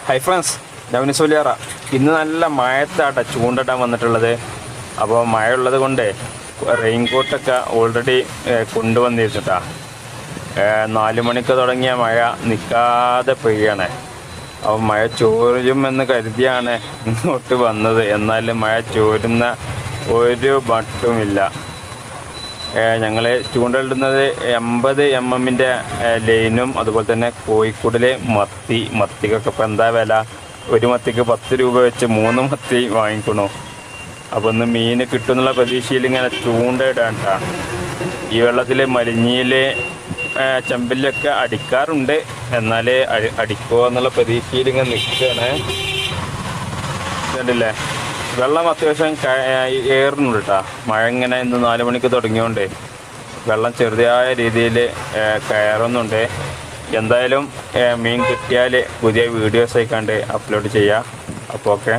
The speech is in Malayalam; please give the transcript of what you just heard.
ഹൈ ഫ്രണ്ട്സ് ഞാൻ സോലിയാറ ഇന്ന് നല്ല മഴത്താട്ട ചൂണ്ടിടാൻ വന്നിട്ടുള്ളത്. അപ്പോൾ മഴ ഉള്ളത് കൊണ്ട് റെയിൻകോട്ടൊക്കെ ഓൾറെഡി കൊണ്ടുവന്നിരുന്നിട്ടാ. നാല് മണിക്ക് തുടങ്ങിയ മഴ നിൽക്കാതെ പെയ്യാണ്. അപ്പോൾ മഴ ചോരുമെന്ന് കരുതിയാണ് ഇങ്ങോട്ട് വന്നത്. എന്നാലും മഴ ചോരുന്ന ഒരു മട്ടുമില്ല ഞങ്ങൾ ചൂണ്ടയിടുന്നത് എൺപത് എം എമ്മിന്റെ ലൈനും അതുപോലെ തന്നെ കോഴിക്കോടിലെ മത്തി മത്തിക്കൊക്കെ ഇപ്പോൾ എന്താ വില? ഒരു മത്തിക്ക് പത്ത് രൂപ വെച്ച് മൂന്ന് മത്തി വാങ്ങിക്കണു. അപ്പോൾ ഒന്ന് മീൻ കിട്ടുന്നുള്ള പ്രതീക്ഷയിൽ ഇങ്ങനെ ചൂണ്ടയിടാൻ. ഈ വെള്ളത്തിൽ മലിഞ്ഞിയിൽ ചെമ്പിലൊക്കെ അടിക്കാറുണ്ട്. എന്നാൽ അടിക്കുമോ എന്നുള്ള പ്രതീക്ഷയിൽ ഇങ്ങനെ നിൽക്കുകയാണ്. കണ്ടില്ലേ? വെള്ളം അത്യാവശ്യം ഏറുന്നുണ്ട് കേട്ടോ മഴ ഇങ്ങനെ ഇന്ന് നാല് മണിക്ക് തുടങ്ങിയോണ്ടേ വെള്ളം ചെറുതായ രീതിയിൽ കയറുന്നുണ്ട്. എന്തായാലും മീൻ കിട്ടിയാൽ പുതിയ വീഡിയോസ് ആയിക്കാണ്ട് അപ്ലോഡ് ചെയ്യാം. അപ്പോൾ ഓക്കെ.